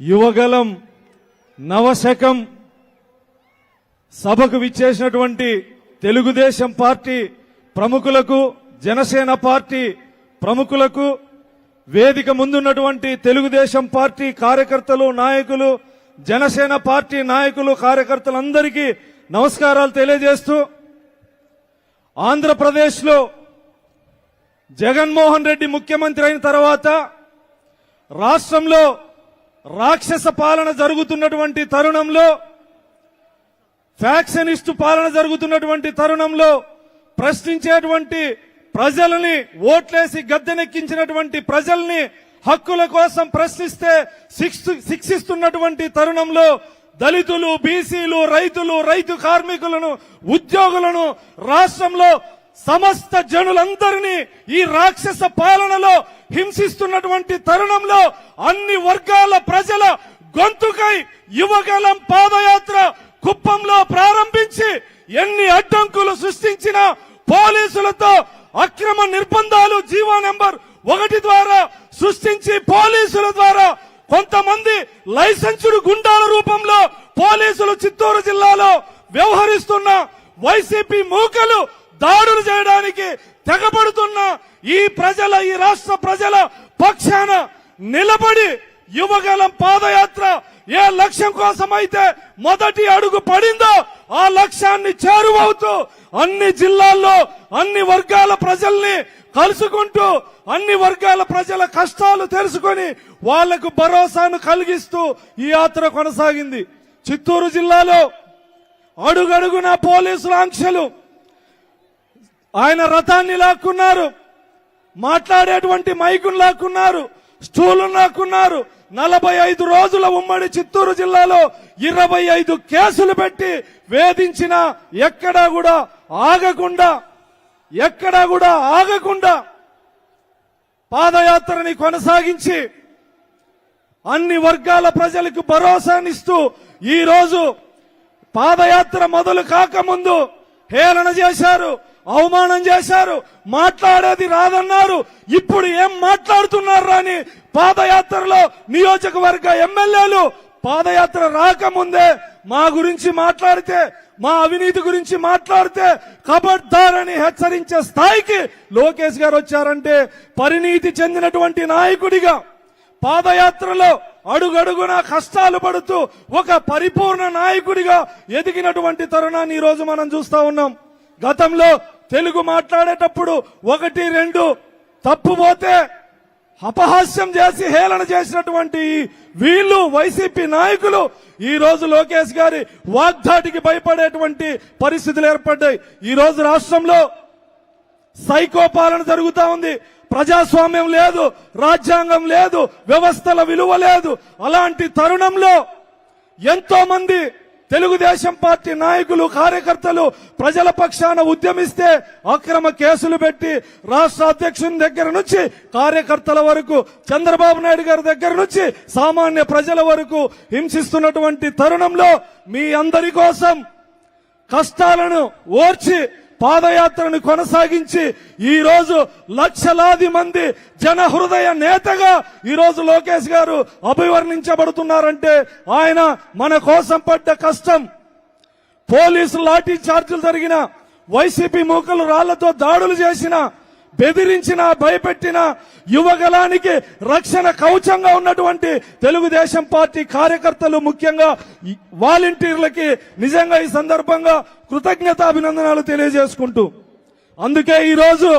యువగలం నవశకం సభకు విచ్చేసినటువంటి తెలుగుదేశం పార్టీ ప్రముఖులకు జనసేన పార్టీ ప్రముఖులకు వేదిక ముందున్నటువంటి తెలుగుదేశం పార్టీ కార్యకర్తలు నాయకులు జనసేన పార్టీ నాయకులు కార్యకర్తలందరికీ నమస్కారాలు తెలియజేస్తూ ఆంధ్రప్రదేశ్లో జగన్మోహన్ రెడ్డి ముఖ్యమంత్రి అయిన తర్వాత రాష్ట్రంలో రాక్షస పాలన జరుగుతున్నటువంటి తరుణంలో ఫ్యాక్షనిస్ట్ పాలన జరుగుతున్నటువంటి తరుణంలో ప్రశ్నించేటువంటి ప్రజల్ని ఓట్లేసి గద్దెనెక్కించినటువంటి ప్రజల్ని హక్కుల కోసం ప్రశ్నిస్తే శిక్షిస్తున్నటువంటి తరుణంలో దళితులు బీసీలు రైతులు రైతు కార్మికులను ఉద్యోగులను రాష్ట్రంలో సమస్త జనులందరినీ ఈ రాక్షస పాలనలో హింసిస్తున్నటువంటి తరుణంలో అన్ని వర్గాల ప్రజల గొంతుకై యువగలం పాదయాత్ర కుప్పంలో ప్రారంభించి ఎన్ని అడ్డంకులు సృష్టించిన పోలీసులతో అక్రమ నిర్బంధాలు జీవో నెంబర్ ఒకటి ద్వారా సృష్టించి పోలీసుల ద్వారా కొంతమంది లైసెన్సుడు గుండాల రూపంలో పోలీసులు చిత్తూరు జిల్లాలో వ్యవహరిస్తున్న వైసీపీ మూకలు దాడులు చేయడానికి తెగబడుతున్న ఈ ప్రజల ఈ రాష్ట్ర ప్రజల పక్షాన నిలబడి యువగలం పాదయాత్ర ఏ లక్ష్యం కోసం అయితే మొదటి అడుగు పడిందో ఆ లక్ష్యాన్ని చేరువవుతూ అన్ని జిల్లాల్లో అన్ని వర్గాల ప్రజల్ని కలుసుకుంటూ అన్ని వర్గాల ప్రజల కష్టాలు తెలుసుకొని వాళ్ళకు భరోసాను కలిగిస్తూ ఈ యాత్ర కొనసాగింది. చిత్తూరు జిల్లాలో అడుగడుగున పోలీసుల ఆంక్షలు ఆయన రథాన్ని లాక్కున్నారు. మాట్లాడేటువంటి మైకును లాక్కున్నారు. స్టూలును లాక్కున్నారు. నలభై ఐదు రోజుల ఉమ్మడి చిత్తూరు జిల్లాలో ఇరవై ఐదు కేసులు పెట్టి వేధించిన ఎక్కడా కూడా ఆగకుండా ఎక్కడా కూడా ఆగకుండా పాదయాత్రని కొనసాగించి అన్ని వర్గాల ప్రజలకు భరోసానిస్తూ ఈరోజు పాదయాత్ర మొదలు కాకముందు హేళన చేశారు అవమానం చేశారు మాట్లాడేది రాదన్నారు. ఇప్పుడు ఏం మాట్లాడుతున్నారు అని పాదయాత్రలో నియోజకవర్గ ఎమ్మెల్యేలు పాదయాత్ర రాకముందే మా గురించి మాట్లాడితే మా అవినీతి గురించి మాట్లాడితే కబడ్దారని హెచ్చరించే స్థాయికి లోకేష్ గారు వచ్చారంటే పరిణీతి చెందినటువంటి నాయకుడిగా పాదయాత్రలో అడుగడుగున కష్టాలు పడుతూ ఒక పరిపూర్ణ నాయకుడిగా ఎదిగినటువంటి తరుణాన్ని ఈ రోజు మనం చూస్తా ఉన్నాం. గతంలో తెలుగు మాట్లాడేటప్పుడు ఒకటి రెండు తప్పు పోతే అపహాస్యం చేసి హేళన చేసినటువంటి వీళ్ళు వైసీపీ నాయకులు ఈ రోజు లోకేష్ గారి వాగ్దాటికి భయపడేటువంటి పరిస్థితులు ఏర్పడ్డాయి. ఈ రోజు రాష్ట్రంలో సైకో పాలన జరుగుతా ఉంది. ప్రజాస్వామ్యం లేదు రాజ్యాంగం లేదు వ్యవస్థల విలువ లేదు. అలాంటి తరుణంలో ఎంతో మంది తెలుగుదేశం పార్టీ నాయకులు కార్యకర్తలు ప్రజల పక్షాన ఉద్యమిస్తే అక్రమ కేసులు పెట్టి రాష్ట్ర అధ్యక్షుని దగ్గర నుంచి కార్యకర్తల వరకు చంద్రబాబు నాయుడు గారి దగ్గర నుంచి సామాన్య ప్రజల వరకు హింసిస్తున్నటువంటి తరుణంలో మీ అందరి కోసం కష్టాలను ఓర్చి పాదయాత్రను కొనసాగించి ఈ రోజు లక్షలాది మంది జన హృదయ నేతగా ఈ రోజు లోకేష్ గారు అభివర్ణించబడుతున్నారంటే ఆయన మన కోసం పడ్డ కష్టం. పోలీసు లాఠీ చార్జీలు జరిగిన వైసీపీ మూకలు రాళ్ళతో దాడులు చేసిన బెదిరించిన భయపెట్టిన యువగలానికి రక్షణ కవచంగా ఉన్నటువంటి తెలుగుదేశం పార్టీ కార్యకర్తలు ముఖ్యంగా వాలంటీర్లకి నిజంగా ఈ సందర్భంగా కృతజ్ఞతాభినందనాలు తెలియజేసుకుంటూ అందుకే ఈరోజు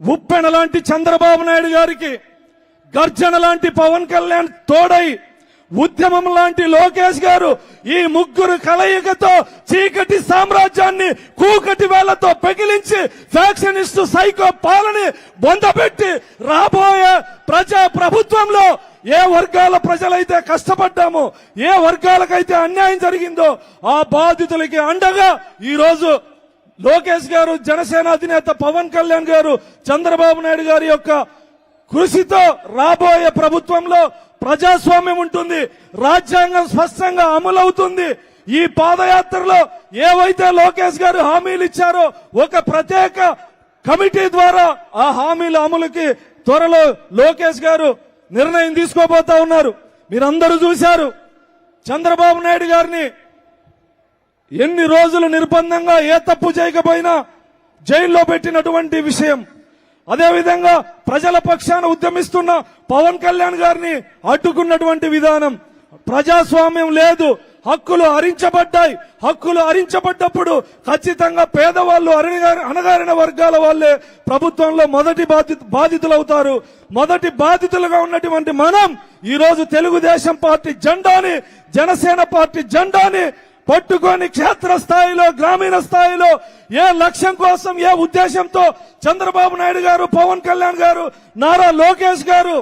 ఉప్పెన లాంటి చంద్రబాబు నాయుడు గారికి గర్జన లాంటి పవన్ కళ్యాణ్ తోడై ఉద్యమం లాంటి లోకేష్ గారు ఈ ముగ్గురు కలయికతో చీకటి సామ్రాజ్యాన్ని కూకటి వేళ్ళతో పెకిలించి ఫ్యాక్షనిస్టు సైకో పాలని బొందపెట్టి రాబోయే ప్రజా ప్రభుత్వంలో ఏ వర్గాల ప్రజలైతే కష్టపడ్డామో ఏ వర్గాలకైతే అన్యాయం జరిగిందో ఆ బాధితులకి అండగా ఈ రోజు లోకేష్ గారు జనసేన అధినేత పవన్ కళ్యాణ్ గారు చంద్రబాబు నాయుడు గారి యొక్క కృషితో రాబోయే ప్రభుత్వంలో ప్రజాస్వామ్యం ఉంటుంది రాజ్యాంగం స్పష్టంగా అమలవుతుంది. ఈ పాదయాత్రలో ఏవైతే లోకేష్ గారు హామీలు ఇచ్చారో ఒక ప్రత్యేక కమిటీ ద్వారా ఆ హామీల అమలుకి త్వరలో లోకేష్ గారు నిర్ణయం తీసుకోబోతా ఉన్నారు. మీరందరూ చూశారు చంద్రబాబు నాయుడు గారిని ఎన్ని రోజులు నిర్బంధంగా ఏ తప్పు చేయకపోయినా జైల్లో పెట్టినటువంటి విషయం. అదేవిధంగా ప్రజల పక్షాన ఉద్యమిస్తున్న పవన్ కళ్యాణ్ గారిని అడ్డుకున్నటువంటి విధానం ప్రజాస్వామ్యం లేదు. హక్కులు హరించబడ్డాయి హక్కులు హరించబడ్డప్పుడు ఖచ్చితంగా పేదవాళ్ళు అణగారిన వర్గాల వాళ్ళే ప్రభుత్వంలో మొదటి బాధ్యత బాధితులవుతారు. మొదటి బాధితులుగా ఉన్నటువంటి మనం ఈరోజు తెలుగుదేశం పార్టీ జెండాని జనసేన పార్టీ జెండాని పట్టుకొని క్షేత్ర స్థాయిలో గ్రామీణ స్థాయిలో ఏ లక్ష్యం కోసం ఏ ఉద్దేశంతో చంద్రబాబు నాయుడు గారు పవన్ కళ్యాణ్ గారు నారా లోకేష్ గారు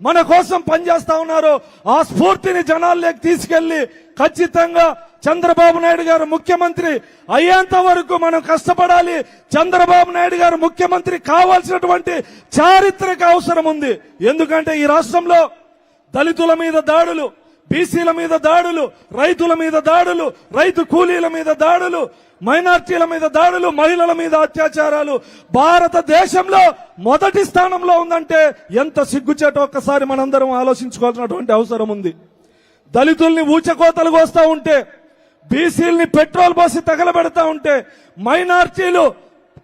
మన కోసం పనిచేస్తా ఉన్నారు ఆ స్ఫూర్తిని జనాల్లోకి తీసుకెళ్ళి ఖచ్చితంగా చంద్రబాబు నాయుడు గారు ముఖ్యమంత్రి అయ్యేంత వరకు మనం కష్టపడాలి. చంద్రబాబు నాయుడు గారు ముఖ్యమంత్రి కావాల్సినటువంటి చారిత్రక అవసరం ఉంది. ఎందుకంటే ఈ రాష్ట్రంలో దళితుల మీద దాడులు బీసీల మీద దాడులు రైతుల మీద దాడులు రైతు కూలీల మీద దాడులు మైనార్టీల మీద దాడులు మహిళల మీద అత్యాచారాలు. భారతదేశంలో మొదటి స్థానంలో ఉందంటే ఎంత సిగ్గుచేట ఒక్కసారి మనందరం ఆలోచించుకోవాల్సినటువంటి అవసరం ఉంది. దళితుల్ని ఊచకోతలు కోస్తా ఉంటే బీసీల్ని పెట్రోల్ పోసి తగలబెడతా ఉంటే మైనార్టీలు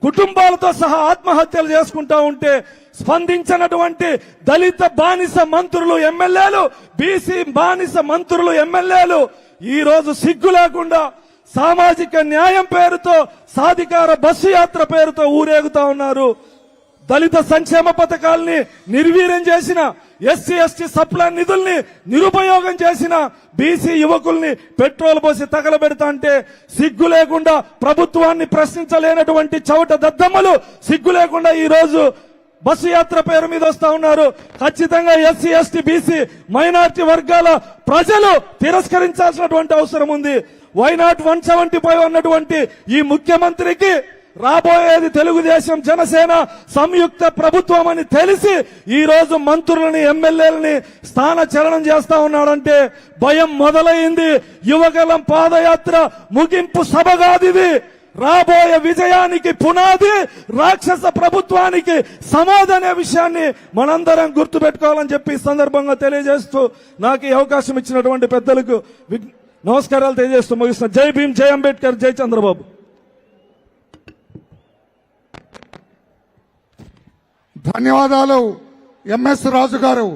కుటుంబాలతో సహా ఆత్మహత్యలు చేసుకుంటా ఉంటే స్పందించినటువంటి దళిత బానిస మంత్రులు ఎమ్మెల్యేలు బీసీ బానిస మంత్రులు ఎమ్మెల్యేలు ఈ రోజు సిగ్గు లేకుండా సామాజిక న్యాయం పేరుతో సాధికార బస్సు యాత్ర పేరుతో ఊరేగుతా ఉన్నారు. దళిత సంక్షేమ పథకాల్ని నిర్వీర్యం చేసిన ఎస్సీ ఎస్టీ సప్లై నిధుల్ని నిరుపయోగం చేసిన బీసీ యువకుల్ని పెట్రోల్ పోసి తగలబెడతా అంటే సిగ్గు లేకుండా ప్రభుత్వాన్ని ప్రశ్నించలేనటువంటి చౌట దద్దమ్మలు సిగ్గు లేకుండా ఈ రోజు బస్సు యాత్ర పేరు మీద వస్తా ఉన్నారు. ఖచ్చితంగా ఎస్సీ ఎస్టీ బీసీ మైనార్టీ వర్గాల ప్రజలు తిరస్కరించాల్సినటువంటి అవసరం ఉంది. వైనాట్ వన్ సెవెంటీ ఫైవ్ అన్నటువంటి ఈ ముఖ్యమంత్రికి రాబోయేది తెలుగుదేశం జనసేన సంయుక్త ప్రభుత్వం అని తెలిసి ఈ రోజు మంత్రులని ఎమ్మెల్యేలని స్థాన చలనం చేస్తా ఉన్నాడంటే భయం మొదలైంది. యువగలం పాదయాత్ర ముగింపు సభ కాదిది రాబోయే విజయానికి పునాది రాక్షస ప్రభుత్వానికి సమాధనే విషయాన్ని మనందరం గుర్తుపెట్టుకోవాలని చెప్పి ఈ సందర్భంగా తెలియజేస్తూ నాకు ఈ అవకాశం ఇచ్చినటువంటి పెద్దలకు నమస్కారాలు తెలియజేస్తూ ముగిస్తున్నా. జై భీమ్ జై అంబేద్కర్ జై చంద్రబాబు. ధన్యవాదాలు. ఎంఎస్ రాజు గారు